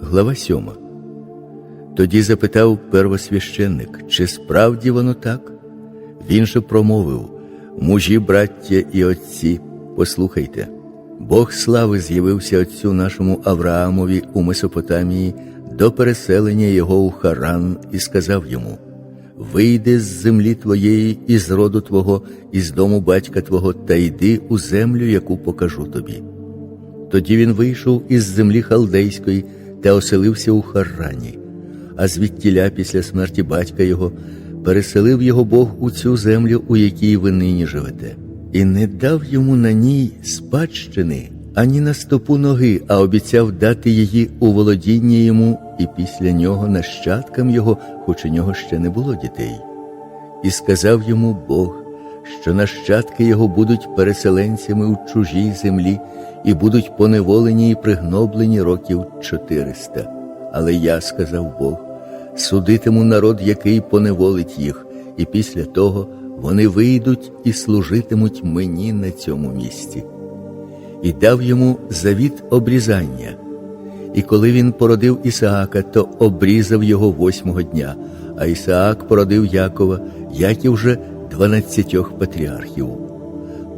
Глава 7. Тоді запитав первосвященник, чи справді воно так? Він же промовив: Мужі, браття і отці, послухайте, Бог слави з'явився отцю нашому Авраамові у Месопотамії до переселення його у Харан і сказав йому: Вийди з землі твоєї, і з роду твого, і з дому батька твого, та йди у землю, яку покажу тобі. Тоді він вийшов із землі халдейської та оселився у Харрані, а звідтіля після смерті батька його переселив його Бог у цю землю, у якій ви нині живете, і не дав йому на ній спадщини ані на стопу ноги, а обіцяв дати її у володіння йому і після нього нащадкам його, хоч у нього ще не було дітей. І сказав йому Бог, що нащадки його будуть переселенцями у чужій землі і будуть поневолені і пригноблені років 400. Але я сказав Бог, судитиму народ, який поневолить їх, і після того вони вийдуть і служитимуть мені на цьому місці. І дав йому завіт обрізання. І коли він породив Ісаака, то обрізав його восьмого дня, а Ісаак породив Якова, Яків же дванадцятьох патріархів.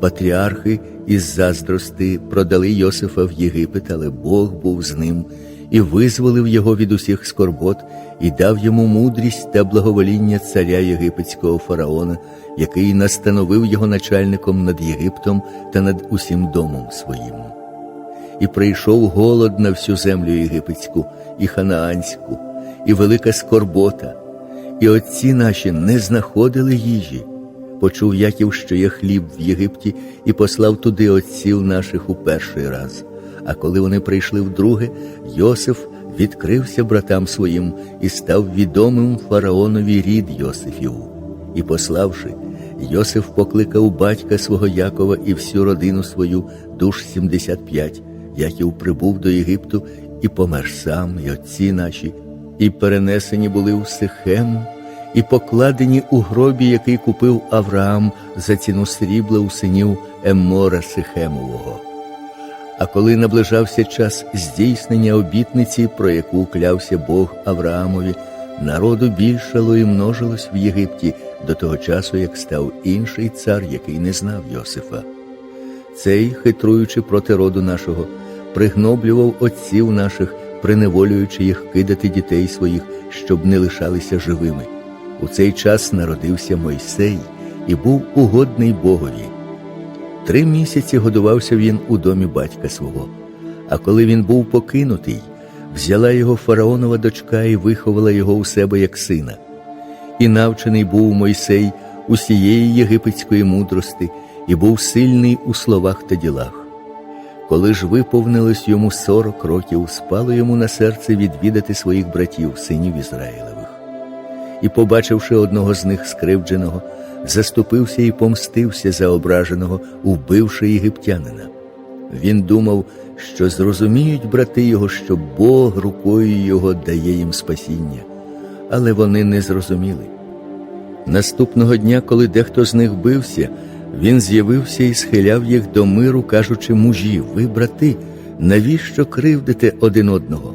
Патріархи із заздрости продали Йосифа в Єгипет, але Бог був з ним і визволив його від усіх скорбот, і дав йому мудрість та благовоління царя єгипетського фараона, який настановив його начальником над Єгиптом та над усім домом своїм. І прийшов голод на всю землю єгипетську і ханаанську, і велика скорбота, і отці наші не знаходили їжі. Почув Яків, що є хліб в Єгипті, і послав туди отців наших у перший раз. А коли вони прийшли вдруге, Йосиф відкрився братам своїм і став відомим фараонові рід Йосифів. І пославши, Йосиф покликав батька свого Якова і всю родину свою, душ 75. Яків прибув до Єгипту і помер сам, і отці наші, і перенесені були в Сихем, і покладені у гробі, який купив Авраам за ціну срібла у синів Еммора Сихемового. А коли наближався час здійснення обітниці, про яку клявся Бог Авраамові, народу більшало і множилось в Єгипті до того часу, як став інший цар, який не знав Йосифа. Цей, хитруючи проти роду нашого, пригноблював отців наших, приневолюючи їх кидати дітей своїх, щоб не лишалися живими. У цей час народився Мойсей і був угодний Богові. Три місяці годувався він у домі батька свого. А коли він був покинутий, взяла його фараонова дочка і виховала його у себе як сина. І навчений був Мойсей усієї єгипетської мудрости і був сильний у словах та ділах. Коли ж виповнилось йому сорок років, спало йому на серце відвідати своїх братів, синів Ізраїлевих. І, побачивши одного з них скривдженого, заступився і помстився за ображеного, вбивши єгиптянина. Він думав, що зрозуміють брати його, що Бог рукою його дає їм спасіння, але вони не зрозуміли. Наступного дня, коли дехто з них бився, він з'явився і схиляв їх до миру, кажучи мужі, ви, брати, навіщо кривдите один одного?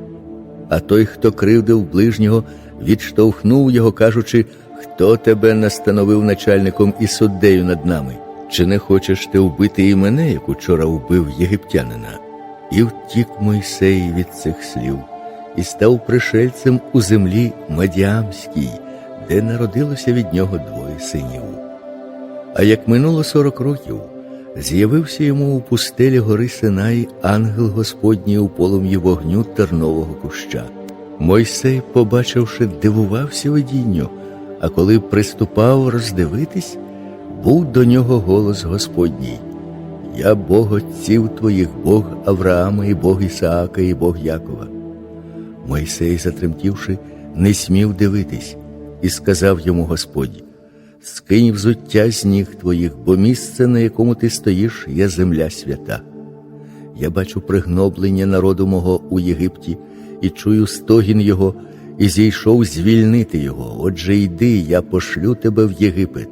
А той, хто кривдив ближнього, відштовхнув його, кажучи, хто тебе настановив начальником і суддею над нами? Чи не хочеш ти вбити і мене, як учора вбив єгиптянина? І втік Мойсей від цих слів, і став пришельцем у землі Мадіамській, де народилося від нього двоє синів. А як минуло сорок років, з'явився йому у пустелі гори Синай ангел Господній у полум'ї вогню тернового куща. Мойсей, побачивши, дивувався видінню, а коли приступав роздивитись, був до нього голос Господній. Я Бог отців твоїх, Бог Авраама, і Бог Ісаака, і Бог Якова. Мойсей, затремтівши, не смів дивитись, і сказав йому Господь: Скинь взуття з ніг твоїх, бо місце, на якому ти стоїш, є земля свята. Я бачу пригноблення народу мого у Єгипті і чую стогін його, і зійшов звільнити його. Отже, йди, я пошлю тебе в Єгипет.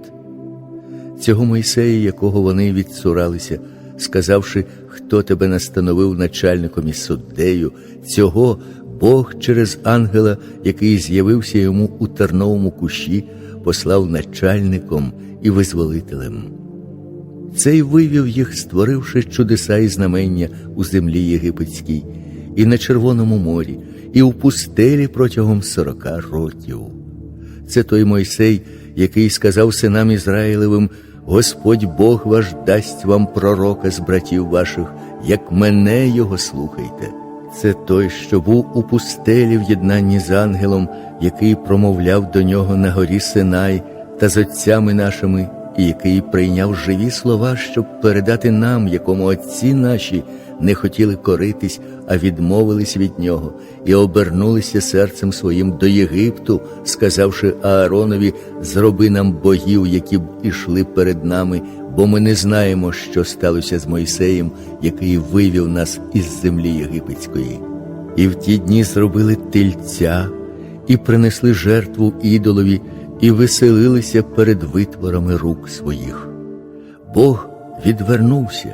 Цього Мойсея, якого вони відсуралися, сказавши, хто тебе настановив начальником і суддею, цього Бог через ангела, який з'явився йому у терновому кущі, послав начальником і визволителем. Цей вивів їх, створивши чудеса і знамення у землі єгипетській, і на Червоному морі, і у пустелі протягом сорока років. Це той Мойсей, який сказав синам Ізраїлевим: Господь Бог ваш дасть вам пророка з братів ваших, як мене його слухайте. Це той, що був у пустелі в єднанні з ангелом, який промовляв до нього на горі Синай та з отцями нашими, який прийняв живі слова, щоб передати нам, якому отці наші не хотіли коритись, а відмовились від нього, і обернулися серцем своїм до Єгипту, сказавши Ааронові: зроби нам богів, які б ішли перед нами, бо ми не знаємо, що сталося з Мойсеєм, який вивів нас із землі єгипетської. І в ті дні зробили тельця, і принесли жертву ідолові, і веселилися перед витворами рук своїх. Бог відвернувся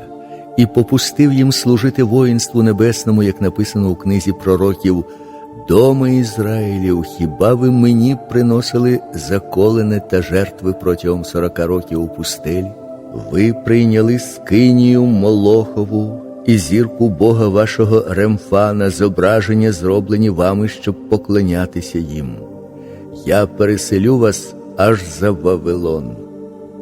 і попустив їм служити воїнству небесному, як написано у книзі пророків. Доми Ізраїлів, хіба ви мені приносили заколене та жертви протягом сорока років у пустелі? Ви прийняли скинію Молохову і зірку Бога вашого Ремфана, зображення, зроблені вами, щоб поклонятися їм. Я переселю вас аж за Вавилон.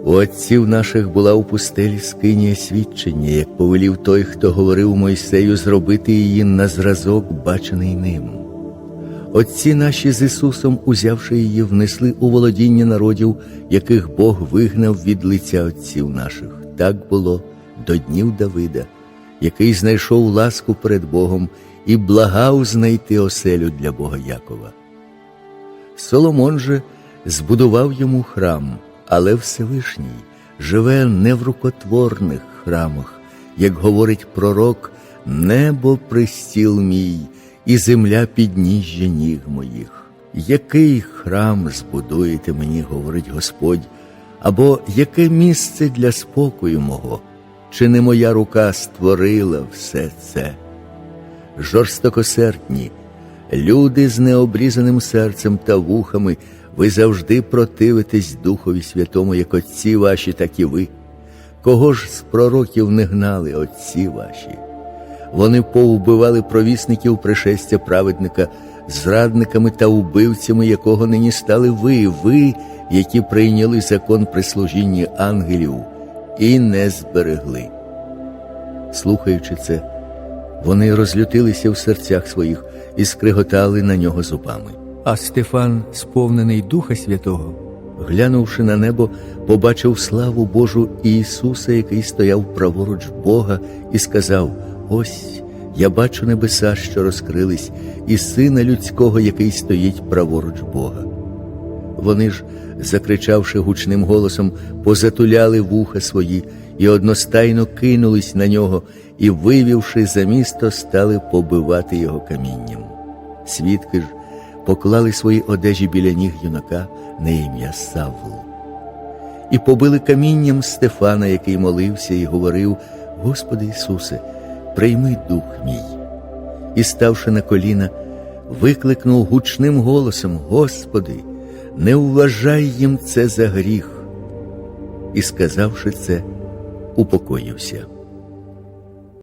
У отців наших була у пустелі скинія свідчення, як повелів той, хто говорив Мойсею зробити її на зразок, бачений ним. Отці наші з Ісусом, узявши її, внесли у володіння народів, яких Бог вигнав від лиця отців наших. Так було до днів Давида, який знайшов ласку перед Богом і благав знайти оселю для Бога Якова. Соломон же збудував йому храм, але Всевишній живе не в рукотворних храмах, як говорить пророк, небо пристіл мій, і земля підніжжя ніг моїх. Який храм збудуєте мені, говорить Господь, або яке місце для спокою мого? Чи не моя рука створила все це? Жорстокосердні, люди з необрізаним серцем та вухами, ви завжди противитесь Духові Святому, як отці ваші, так і ви. Кого ж з пророків не гнали отці ваші? Вони повбивали провісників пришестя праведника, зрадниками та убивцями, якого нині стали ви, ви, які прийняли закон при служінні ангелів і не зберегли. Слухаючи це, вони розлютилися в серцях своїх і скриготали на нього зубами. А Стефан, сповнений Духа Святого, Глянувши на небо, побачив славу Божу і Ісуса, який стояв праворуч Бога, і сказав: Ось я бачу небеса, що розкрились, і сина людського, який стоїть праворуч Бога. Вони ж, закричавши гучним голосом, позатуляли вуха свої і одностайно кинулись на нього, і, вивівши за місто, стали побивати його камінням. Свідки ж поклали свої одежі біля ніг юнака на ім'я Савл. І побили камінням Стефана, який молився і говорив: Господи Ісусе, прийми дух мій. І, ставши на коліна, викликнув гучним голосом: Господи, не вважай їм це за гріх. І, сказавши це, упокоївся.